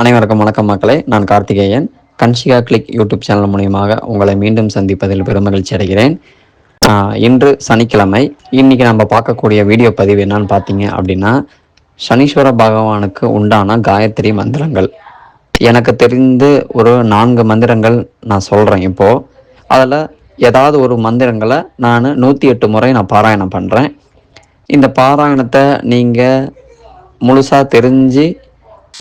அனைவருக்கும் வணக்கம் மக்களே. நான் Karthikeyan. Kanshika click YouTube channel மூலியமாக உங்களை மீண்டும் சந்திப்பதில் பெருமகிழ்ச்சி அடைகிறேன். இன்று சனிக்கிழமை. இன்னைக்கு நம்ம பார்க்கக்கூடிய வீடியோ பதிவு என்னன்னு பார்த்தீங்க அப்படின்னா சனீஸ்வர பகவானுக்கு உண்டான காயத்ரி மந்திரங்கள். எனக்கு தெரிந்து ஒரு நான்கு மந்திரங்கள் நான் சொல்கிறேன் இப்போது அதில் ஏதாவது ஒரு மந்திரங்களை நான் நூற்றி எட்டு முறை நான் பாராயணம் பண்ணுறேன் இந்த பாராயணத்தை நீங்கள் முழுசாக தெரிஞ்சு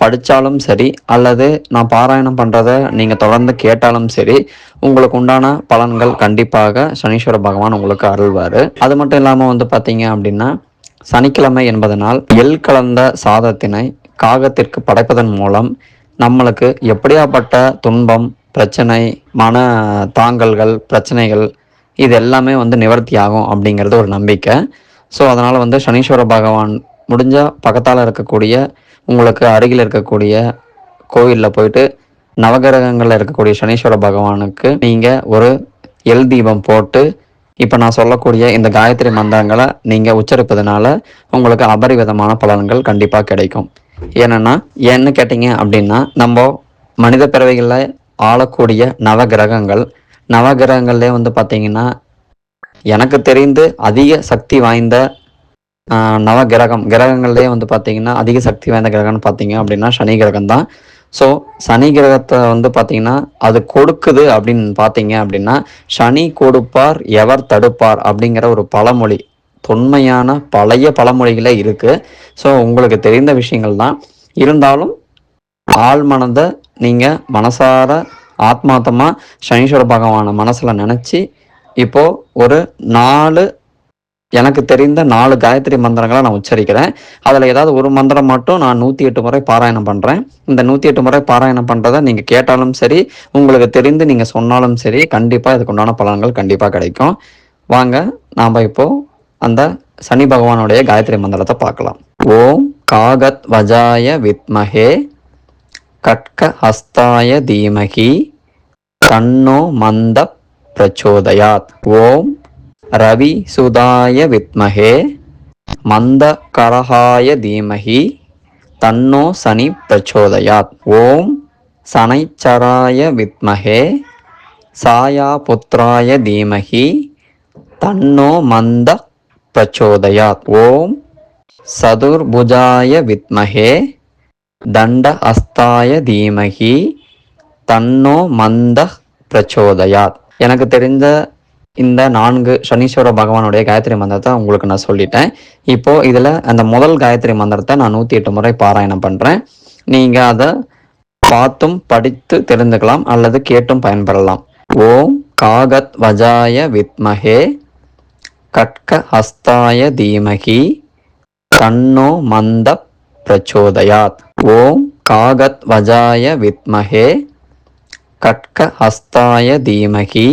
படித்தாலும் சரி அல்லது நான் பாராயணம் பண்ணுறத நீங்கள் தொடர்ந்து கேட்டாலும் சரி உங்களுக்கு உண்டான பலன்கள் கண்டிப்பாக சனீஸ்வர பகவான் உங்களுக்கு அருள்வார். அது மட்டும் இல்லாமல் வந்து பார்த்தீங்க அப்படின்னா சனிக்கிழமை என்பதனால் எள் கலந்த சாதத்தினை காகத்திற்கு படைப்பதன் மூலம் நம்மளுக்கு எப்படியாப்பட்ட துன்பம் பிரச்சனை மன தாங்கல்கள் பிரச்சனைகள் இது எல்லாமே வந்து நிவர்த்தி ஆகும் அப்படிங்கிறது ஒரு நம்பிக்கை. ஸோ அதனால் வந்து சனீஸ்வர பகவான் முடிஞ்சால் பக்கத்தால் இருக்கக்கூடிய உங்களுக்கு அருகில் இருக்கக்கூடிய கோவிலில் போயிட்டு நவகிரகங்களில் இருக்கக்கூடிய சனீஸ்வர பகவானுக்கு நீங்கள் ஒரு எல் தீபம் போட்டு இப்போ நான் சொல்லக்கூடிய இந்த காயத்ரி மந்திரங்களை நீங்கள் உச்சரிப்பதனால உங்களுக்கு அபரிவிதமான பலன்கள் கண்டிப்பாக கிடைக்கும். ஏன்னா ஏன்னு கேட்டிங்க அப்படின்னா நம்ம மனித பிறவைகளில் ஆளக்கூடிய நவகிரகங்கள் நவகிரகங்கள்லேயே வந்து பார்த்திங்கன்னா எனக்கு தெரிந்து அதிக சக்தி வாய்ந்த நவ கிரகம். கிரகங்கள்லேயே வந்து பார்த்தீங்கன்னா அதிக சக்தி வாய்ந்த கிரகம்னு பார்த்தீங்க அப்படின்னா சனி கிரகம் தான் ஸோ சனி கிரகத்தை வந்து பார்த்தீங்கன்னா அது கொடுக்குது அப்படின்னு பார்த்தீங்க அப்படின்னா சனி கொடுப்பார் எவர் தடுப்பார் அப்படிங்கிற ஒரு பழமொழி. தொன்மையான பழைய பழமொழிகளே இருக்குது ஸோ உங்களுக்கு தெரிந்த விஷயங்கள் தான் இருந்தாலும் ஆள் மனதை நீங்கள் மனசார ஆத்மாத்தமாக சனீஸ்வர பகவானை மனசில் நினச்சி இப்போது ஒரு நாலு எனக்கு தெரிந்த நாலு காயத்ரி மந்திரங்களை நான் உச்சரிக்கிறேன். அதில் ஏதாவது ஒரு மந்திரம் மட்டும் நான் நூற்றி எட்டு முறை பாராயணம் பண்ணுறேன் இந்த நூற்றி எட்டு முறை பாராயணம் பண்ணுறதை நீங்கள் கேட்டாலும் சரி உங்களுக்கு தெரிந்து நீங்கள் சொன்னாலும் சரி கண்டிப்பாக இதுக்கு உண்டான பலன்கள் கண்டிப்பாக கிடைக்கும். வாங்க நாம் இப்போது அந்த சனி பகவானுடைய காயத்ரி மந்திரத்தை பார்க்கலாம். ஓம் காகத் வஜாய வித்மஹே கட்க ஹஸ்தாய தீமகி தன்னோ மந்த பிரச்சோதயாத். ஓம் ரவி சுதாய வித்மஹே மந்த கரஹாய தீமஹி தன்னோ சனி பிரச்சோதயாத். ஓம் சனைச்சராய வித்மஹே சாயா புத்திராய தீமஹி தன்னோ மந்த பிரச்சோதயாத். ஓம் சதுர்புஜாய வித்மஹே தண்ட அஸ்தாய தீமகி தன்னோ மந்த பிரச்சோதயாத். எனக்கு தெரிந்த இந்த நான்கு சனீஸ்வர பகவானுடைய காயத்ரி மந்திரத்தை உங்களுக்கு நான் சொல்லிட்டேன். இப்போ இதில் அந்த முதல் காயத்ரி மந்திரத்தை நான் நூற்றி எட்டு முறை பாராயணம் பண்ணுறேன் நீங்கள் அதை பார்த்தும் படித்து தெரிந்துக்கலாம் அல்லது கேட்டும் பயன்பெறலாம். ஓம் காகத் வஜாய வித்மஹே கட்க ஹஸ்தாய தீமகி தன்னோ மந்த பிரச்சோதயாத். ஓம் காகத் வஜாய வித்மஹே கட்க ஹஸ்தாய தீமகி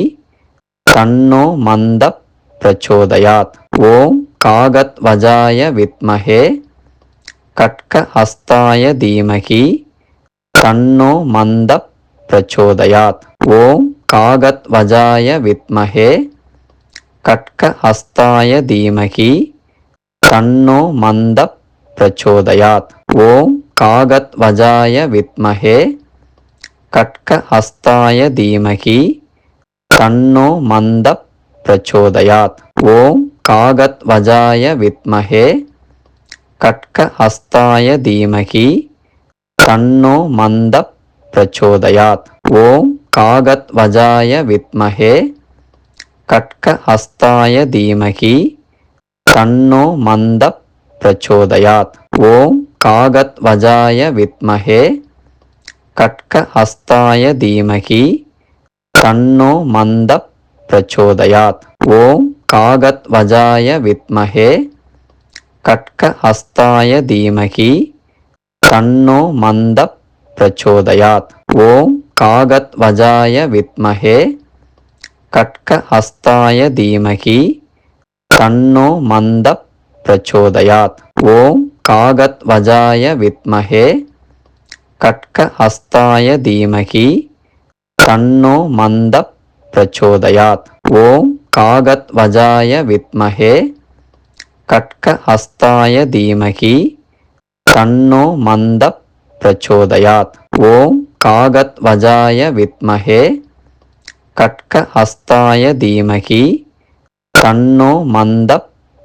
தன்னோ மந்த பிரச்சோதயாத். ஓம் காகத் வஜாய வித்மகே கட்க ஹஸ்தாய தீமகி தன்னோ மந்த பிரச்சோதயாத். ஓம் காகத் வஜாய வித்மகே கட்க ஹஸ்தாய தீமகி தன்னோ மந்த பிரச்சோதயாத். ஓம் காகத் வஜாய வித்மகே கட்க ஹஸ்தாய தீமகி தன்னோ மந்த பிரச்சோதயாத். ஓம் காகத் வஜாய வித்மஹே கட்க ஹஸ்தாய தீமகி தன்னோ மந்த பிரச்சோதயாத். ஓம் காகத் வஜாய வித்மஹே கட்க ஹஸ்தாய தீமகி தன்னோ மந்த பிரச்சோதயாத். ஓம் காகத் வஜாய வித்மஹே கட்க ஹஸ்தாய தீமகி கண்ணோ மந்த பிரச்சோதயாத். ஓம் காகத் வஜாய வித்மகே கட்க ஹஸ்தாய தீமகி கண்ணோ மந்த பிரச்சோதயாத். ஓம் காகத் வஜாய வித்மகே கட்க ஹஸ்தாய தீமகி கண்ணோ மந்த பிரச்சோதயாத். ஓம் காகத் வஜாய வித்மகே கட்க ஹஸ்தாய தீமகி தன்னோ மந்த பிரச்சோதயாத். ஓம் காகத் வஜாய வித்மஹே கட்க ஹஸ்தாய தீமகி தன்னோ மந்த பிரச்சோதயாத். ஓம் காகத் வஜாய வித்மஹே கட்க ஹஸ்தாய தீமகி தன்னோ மந்த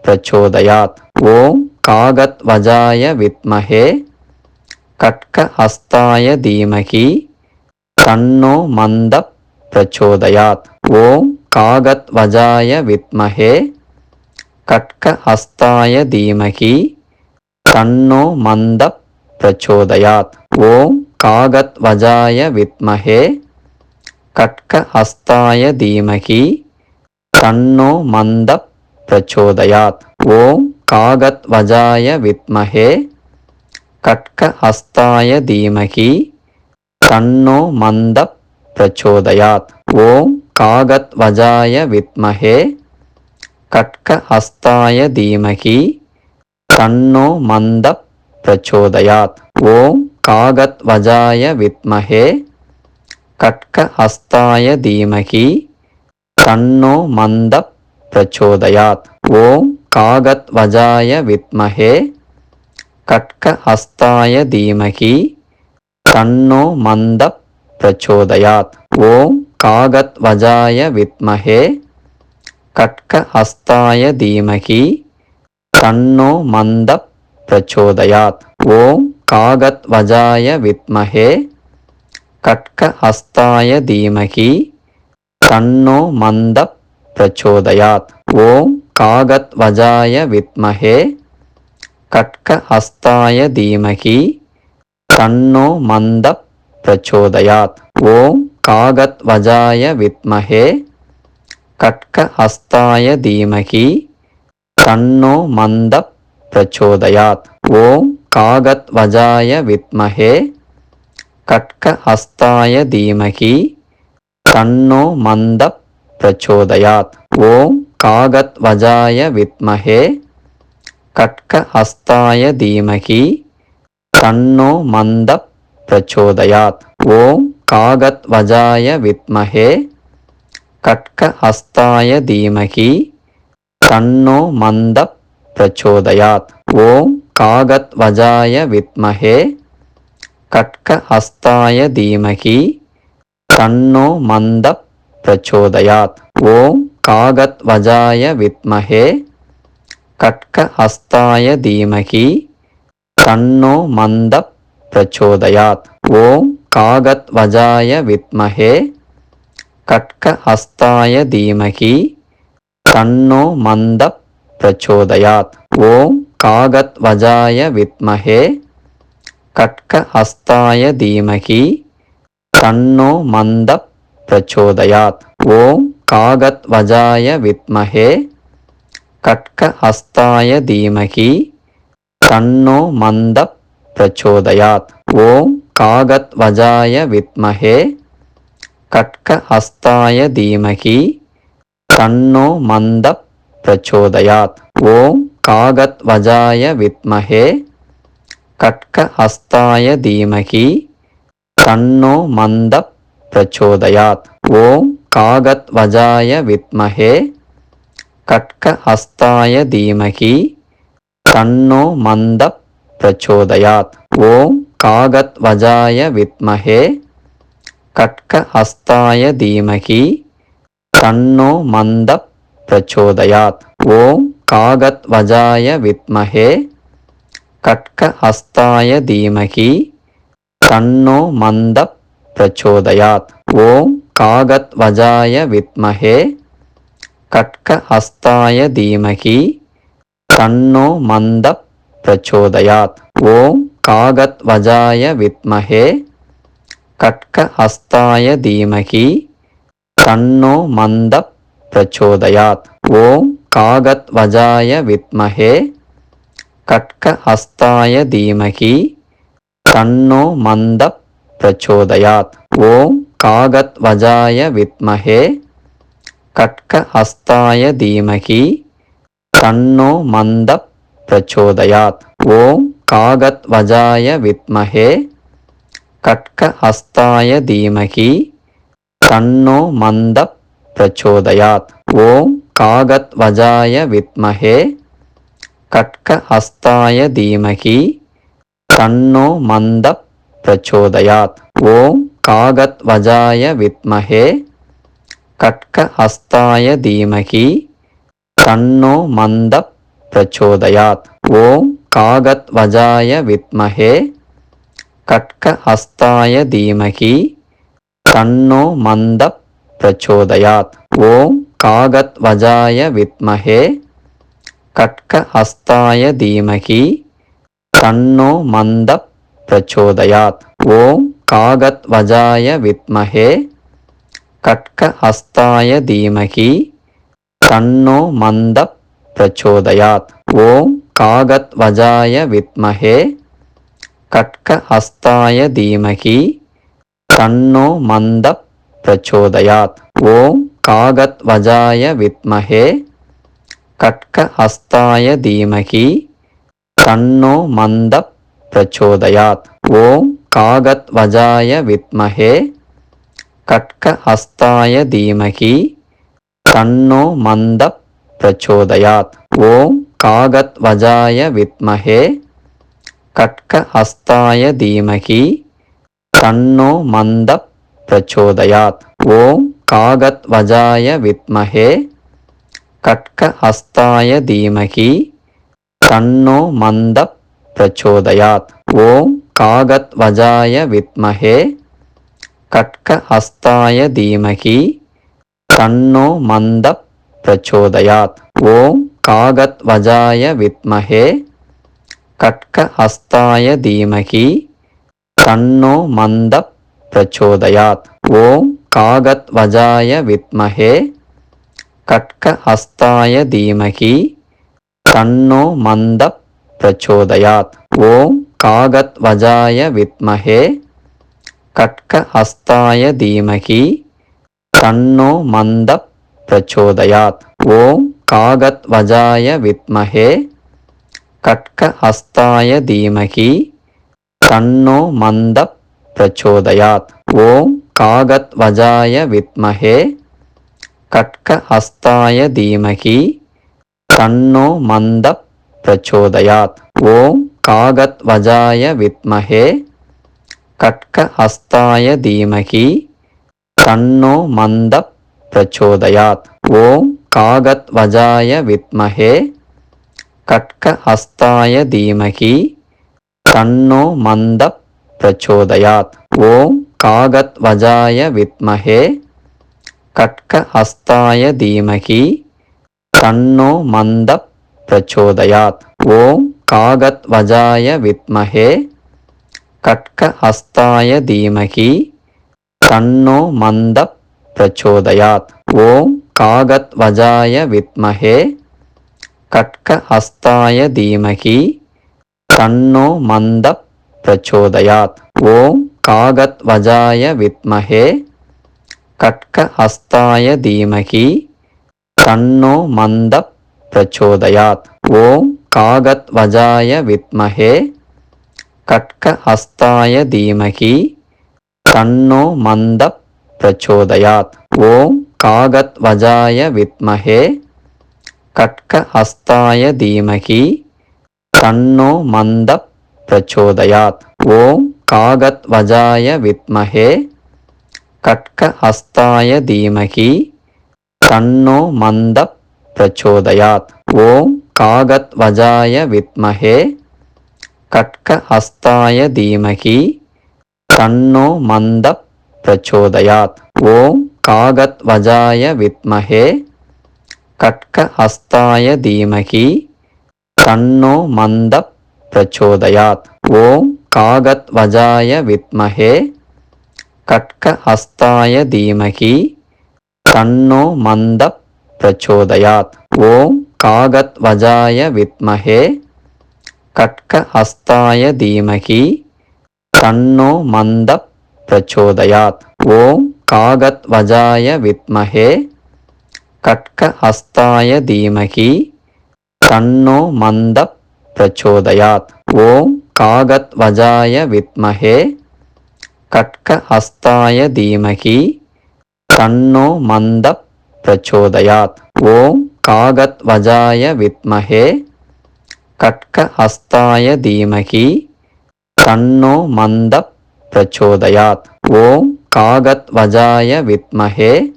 பிரச்சோதயாத். ஓம் காகத் வஜாய வித்மஹே கட்க ஹஸ்தாய தீமகி தன்னோ மந்த பிரச்சோதயாத். ஓம் காகத் வஜாய வித்மஹே கட்க ஹஸ்தாய தீமகி தன்னோ மந்த பிரச்சோதயாத். ஓம் காகத் வஜாய வித்மஹே கட்க ஹஸ்தாய தீமகி தன்னோ மந்த பிரச்சோதயாத். ஓம் காகத் வஜாய வித்மஹே கட்க ஹஸ்தாய தீமகி தன்னோ மந்த பிரச்சோதயாத். ஓம் காகத் வஜாய வித்மகே கட்க ஹஸ்தாய தீமகி தன்னோ மந்த பிரச்சோதயாத். ஓம் காகத் வஜாய வித்மகே கட்க ஹஸ்தாய தீமகி தன்னோ மந்த பிரச்சோதயாத். ஓம் காகத் வஜாய வித்மகே கட்க ஹஸ்தாய தீமகி தன்னோ மந்த பிரச்சோதயாத். ஓம் காகத் வஜாய வித்மஹே கட்க ஹஸ்தாய தீமகி தன்னோ மந்த பிரச்சோதயாத். ஓம் காகத் வஜாய வித்மஹே கட்க ஹஸ்தாய தீமகி தன்னோ மந்த பிரச்சோதயாத். ஓம் காகத் வஜாய வித்மஹே கட்க ஹஸ்தாய தீமகி கண்ணோ மந்த பிரச்சோதயாத். ஓம் காகத் வஜாய வித்மகே கட்க ஹஸ்தாய தீமகி கண்ணோ மந்த பிரச்சோதயாத். ஓம் காகத் வஜாய வித்மகே கட்க ஹஸ்தாய தீமகி கண்ணோ மந்த பிரச்சோதயாத். ஓம் காகத் வஜாய வித்மகே கட்க ஹஸ்தாய தீமகி தன்னோ மந்த பிரச்சோதயாத். ஓம் காகத் வஜாய வித்மஹே கட்க ஹஸ்தாய தீமகி தன்னோ மந்த பிரச்சோதயாத். ஓம் காகத் வஜாய வித்மஹே கட்க ஹஸ்தாய தீமகி தன்னோ மந்த பிரச்சோதயாத். ஓம் காகத் வஜாய வித்மஹே கட்க ஹஸ்தாய தீமகி தன்னோ மந்த பிரச்சோதயாத். ஓம் காகத் வஜாய வித்மஹே கட்க ஹஸ்தாய தீமகி தன்னோ மந்த பிரச்சோதயாத். ஓம் காகத் வஜாய வித்மஹே கட்க ஹஸ்தாய தீமகி தன்னோ மந்த பிரச்சோதயாத். ஓம் காகத் வஜாய வித்மஹே கட்க ஹஸ்தாய தீமகி தன்னோ மந்த பிரச்சோதயாத். ஓம் காகத் வஜாய வித்மகே கட்க ஹஸ்தாய தீமகி தன்னோ மந்த பிரச்சோதயாத். ஓம் காகத் வஜாய வித்மகே கட்க ஹஸ்தாய தீமகி தன்னோ மந்த பிரச்சோதயாத். ஓம் காகத் வஜாய வித்மகே கட்க ஹஸ்தாய தீமகி தன்னோ மந்த பிரச்சோதயாத். ஓம் காகத் வஜாய வித்மஹே கட்க ஹஸ்தாய தீமகி தன்னோ மந்த பிரச்சோதயாத். ஓம் காகத் வஜாய வித்மஹே கட்க ஹஸ்தாய தீமகி தன்னோ மந்த பிரச்சோதயாத். ஓம் காகத் வஜாய வித்மஹே கட்க ஹஸ்தாய தீமகி கண்ணோ மந்த பிரச்சோதயாத். ஓம் காகத் வஜாய வித்மகே கட்க ஹஸ்தாய தீமகி கண்ணோ மந்த பிரச்சோதயாத். ஓம் காகத் வஜாய வித்மகே கட்க ஹஸ்தாய தீமகி கண்ணோ மந்த பிரச்சோதயாத். ஓம் காகத் வஜாய வித்மகே கட்க ஹஸ்தாய தீமகி தன்னோ மந்த பிரச்சோதயாத். ஓம் காகத் வஜாய வித்மஹே கட்க ஹஸ்தாய தீமகி தன்னோ மந்த பிரச்சோதயாத். ஓம் காகத் வஜாய வித்மஹே கட்க ஹஸ்தாய தீமகி தன்னோ மந்த பிரச்சோதயாத். ஓம் காகத் வஜாய வித்மஹே கட்க ஹஸ்தாய தீமகி தன்னோ மந்த பிரச்சோதயாத். ஓம் காகத் வஜாய வித்மஹே கட்க ஹஸ்தாய தீமகி தன்னோ மந்த பிரச்சோதயாத். ஓம் காகத் வஜாய வித்மஹே கட்க ஹஸ்தாய தீமகி தன்னோ மந்த பிரச்சோதயாத். ஓம் காகத் வஜாய வித்மஹே கட்க ஹஸ்தாய தீமகி தன்னோ மந்த பிரச்சோதயாத். ஓம் காகத் வஜாய வித்மகே கட்க ஹஸ்தாய தீமகி தன்னோ மந்த பிரச்சோதயாத். ஓம் காகத் வஜாய வித்மகே கட்க ஹஸ்தாய தீமகி தன்னோ மந்த பிரச்சோதயாத். ஓம் காகத் வஜாய வித்மகே கட்க ஹஸ்தாய தீமகி தன்னோ மந்த பிரச்சோதயாத். ஓம் காகத் வஜாய வித்மகே கட்க ஹஸ்தாய தீமகி தன்னோ மந்த பிரச்சோதயாத். ஓம் காகத் வஜாய வித்மகே கட்க ஹஸ்தாய தீமகி தன்னோ மந்த பிரச்சோதயாத். ஓம் காகத் வஜாய வித்மகே கட்க ஹஸ்தாய தீமகி கண்ணோ மந்த பிரச்சோதயாத். ஓம் காகத் வஜாய வித்மகே கட்க ஹஸ்தாய தீமகி கண்ணோ மந்த பிரச்சோதயாத். ஓம் காகத் வஜாய வித்மகே கட்க ஹஸ்தாய தீமகி கண்ணோ மந்த பிரச்சோதயாத். ஓம் காகத் வஜாய வித்மகே கட்க ஹஸ்தாய தீமகி தன்னோ மந்த பிரச்சோதயாத். ஓம் காகத் வஜாய வித்மகே கட்க ஹஸ்தாய தீமகி தன்னோ மந்த பிரச்சோதயாத். ஓம் காகத் வஜாய வித்மகே கட்க ஹஸ்தாய தீமகி தன்னோ மந்த பிரச்சோதயாத். ஓம் காகத் வஜாய வித்மகே கட்க ஹஸ்தாய தீமகி தன்னோ மந்த பிரச்சோதயாத். ஓம் காகத் வஜாய வித்மகே கட்க ஹஸ்தாய தீமகி தன்னோ மந்த பிரச்சோதயாத். ஓம் காகத் வஜாய வித்மகே கட்க ஹஸ்தாய தீமகி தன்னோ மந்த பிரச்சோதயாத். ஓம் காகத் வஜாய வித்மகே கட்க ஹஸ்தாய தீமகி தன்னோ மந்த பிரச்சோதயாத். ஓம் காகத் வஜாய வித்மகே கட்க ஹஸ்தாய தீமகி தன்னோ மந்த பிரச்சோதயாத். ஓம் காகத் வஜாய வித்மகே கட்க ஹஸ்தாய தீமகி தன்னோ மந்த பிரச்சோதயாத். ஓம் காகத் வஜாய வித்மகே கட்க ஹஸ்தாய தீமகி தன்னோ மந்த பிரச்சோதயாத். ஓம் காகத் வஜாய வித்மகே கட்க ஹஸ்தாய தீமகி தன்னோ மந்த பிரச்சோதயாத். ஓம் காகத் வஜாய வித்மகே கட்க ஹஸ்தாய தீமகி தன்னோ மந்த பிரச்சோதயாத். ஓம் காகத் வஜாய வித்மகே கட்க ஹஸ்தாய தீமகி கண்ணோ மந்த பிரச்சோதயாத். ஓம் காகத் வஜாய வித்மகே கட்க ஹஸ்தாய தீமகி கண்ணோ மந்த பிரச்சோதயாத். ஓம் காகத் வஜாய வித்மகே கட்க ஹஸ்தாய தீமகி கண்ணோ மந்த பிரச்சோதயாத். ஓம் காகத் வஜாய வித்மகே கட்க ஹஸ்தாய தீமகி தன்னோ மந்த பிரச்சோதயாத். ஓம் காகத் வஜாய வித்மகே கட்க ஹஸ்தாய தீமகி தன்னோ மந்த பிரச்சோதயாத். ஓம் காகத் வஜாய வித்மகே கட்க ஹஸ்தாய தீமகி தன்னோ மந்த பிரச்சோதயாத். ஓம் காகத் வஜாய வித்மகே கட்க ஹஸ்தாய தீமகி தன்னோ மந்த பிரச்சோதயாத். ஓம் காகத் வஜாய வித்மகே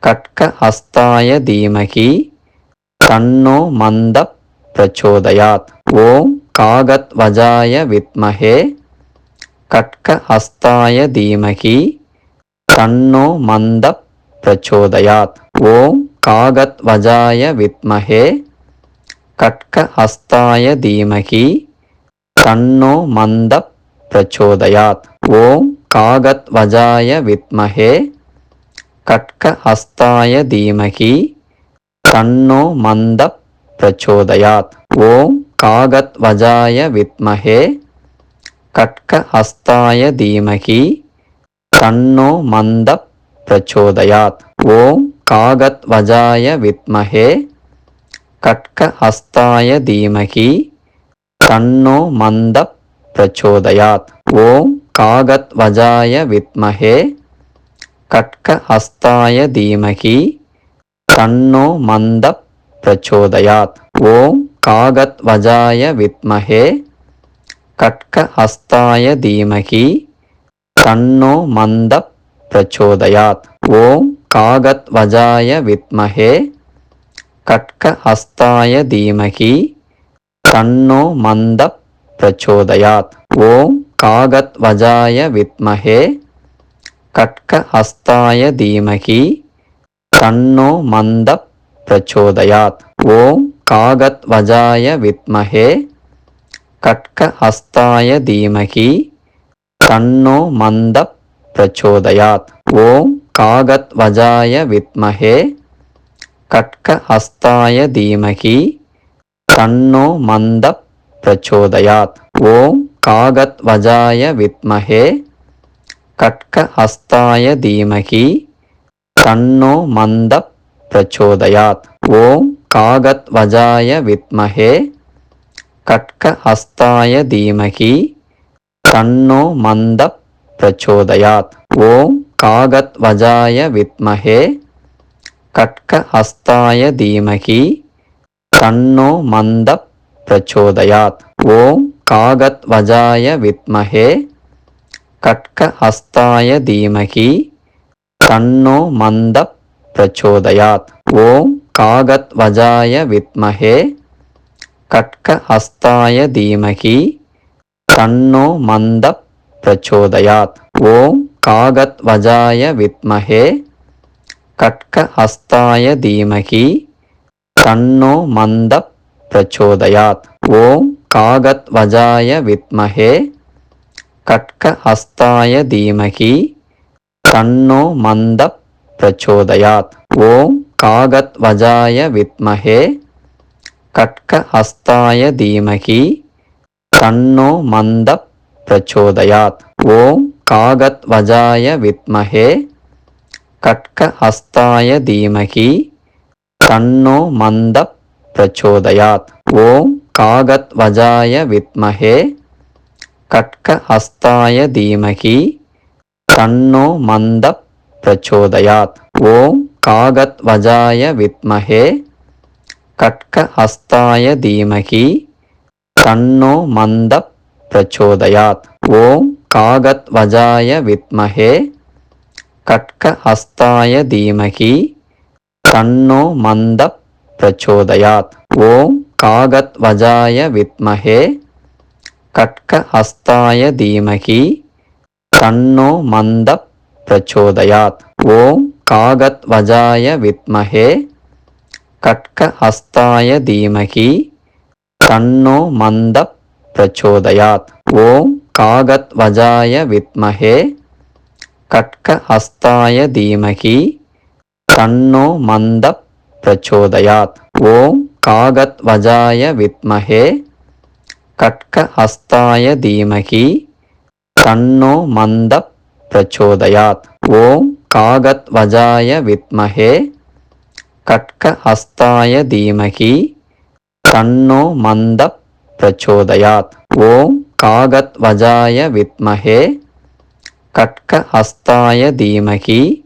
கட்க ஹஸ்தாய தீமகி தன்னோ மந்த பிரச்சோதயாத். ஓம் காகத் வஜாய வித்மகே கட்க ஹஸ்தாய தீமகி தன்னோ மந்த பிரச்சோதயாத். ஓம் காகத் வஜாய வித்மகே கட்க ஹஸ்தாய தீமகி தன்னோ மந்த பிரச்சோதயாத். ஓம் காகத் வஜாய வித்மகே கட்க ஹஸ்தாய தீமகி தன்னோ மந்த பிரச்சோதயாத். ஓம் காகத் வஜாய வித்மகே கட்க ஹஸ்தாய தீமகி தன்னோ மந்த பிரச்சோதயாத். ஓம் காகத் வஜாய வித்மகே கட்க ஹஸ்தாய தீமகி தன்னோ மந்த பிரச்சோதயாத். ஓம் காகத் வஜாய வித்மகே கட்க ஹஸ்தாய தீமகி தன்னோ மந்த பிரச்சோதயாத். ஓம் காகத் வஜாய வித்மகே கட்க ஹஸ்தாய தீமகி தன்னோ மந்த பிரச்சோதயாத். ஓம் காகத் வஜாய வித்மகே கட்க ஹஸ்தாய தீமகி தன்னோ மந்த பிரச்சோதயாத். ஓம் காகத் வஜாய வித்மகே கட்கஹஸ்தாய தீமகி தன்னோ மந்த பிரச்சோதயாத். ஓம் காகத் வஜாய வித்மகே கட்கஹஸ்தாய தீமகி தன்னோ மந்த பிரச்சோதயாத். ஓம் காகத் வஜாய வித்மகே கட்கஹஸ்தாய தீமகி தன்னோ மந்த பிரச்சோதயாத். ஓம் காகத் வஜாய வித்மகே கட்க ஹஸ்தாய தீமகி தன்னோ மந்த பிரச்சோதயாத். ஓம் காகத் வஜாய வித்மகே கட்க ஹஸ்தாய தீமகி தன்னோ மந்த பிரச்சோதயாத். ஓம் காகத் வஜாய வித்மகே கட்க ஹஸ்தாய தீமகி தன்னோ மந்த பிரச்சோதயாத். ஓம் காகத் வஜாய வித்மகே கட்க ஹஸ்தாய தீமகி தன்னோ மந்த பிரச்சோதயாத். ஓம் காகத் வஜாய வித்மகே கட்க ஹஸ்தாய தீமகி தன்னோ மந்த பிரச்சோதயாத். ஓம் காகத் வஜாய வித்மகே கட்க ஹஸ்தாய தீமகி தன்னோ மந்த பிரச்சோதயாத். ஓம் காகத் வஜாய வித்மகே கட்க ஹஸ்தாய தீமகி தன்னோ மந்த பிரச்சோதயாத். ஓம் காகத் வஜாய வித்மகே கட்க ஹஸ்தாய தீமகி தன்னோ மந்த பிரச்சோதயாத். ஓம் காகத் வஜாய வித்மகே கட்க ஹஸ்தாய தீமகி தன்னோ மந்த பிரச்சோதயாத். ஓம் காகத் வஜாய வித்மகே கட்க ஹஸ்தாய தீமகி தன்னோ மந்த பிரச்சோதயாத். ஓம் காகத் வஜாய வித்மகே கட்க ஹஸ்தாய தீமகி தன்னோ மந்த பிரச்சோதயாத். ஓம் காகத் வஜாய வித்மகே கட்க ஹஸ்தாய தீமகி கண்ணோ மந்த பிரச்சோதயாத். ஓம் காகத் வஜாய வித்மகே கட்க ஹஸ்தாய தீமகி கண்ணோ மந்த பிரச்சோதயாத். ஓம் காகத் வஜாய வித்மகே கட்க ஹஸ்தாய தீமகி கண்ணோ மந்த பிரச்சோதயாத். ஓம் காகத் வஜாய வித்மகே கட்க ஹஸ்தாய தீமகி தன்னோ மந்த பிரச்சோதயாத். ஓம் காகத் வஜாய வித்மகே கட்க ஹஸ்தாய தீமகி தன்னோ மந்த பிரச்சோதயாத். ஓம் காகத் வஜாய வித்மகே கட்க ஹஸ்தாய தீமகி தன்னோ மந்த பிரச்சோதயாத். ஓம் காகத் வஜாய வித்மகே கட்க ஹஸ்தாய தீமகி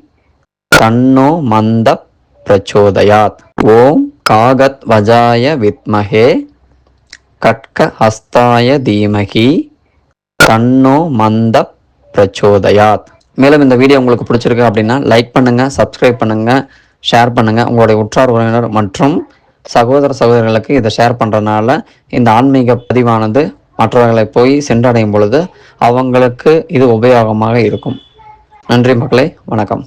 கண்ணோ மந்த பிரச்சோதயாத். ஓம் காகத் வஜாய வித்மகே கற்க ஹஸ்தாய தீமகி கண்ணோ மந்தப் பிரச்சோதயாத். மேலும் இந்த வீடியோ உங்களுக்கு பிடிச்சிருக்கு அப்படின்னா லைக் பண்ணுங்கள் சப்ஸ்கிரைப் பண்ணுங்கள் ஷேர் பண்ணுங்கள் உங்களுடைய உற்றார் உறவினர் மற்றும் சகோதர சகோதரிகளுக்கு இதை ஷேர் பண்ணுறதுனால இந்த ஆன்மீக பதிவானது மற்றவர்களை போய் சென்றடையும் பொழுது அவங்களுக்கு இது உபயோகமாக இருக்கும். நன்றி மக்களே வணக்கம்.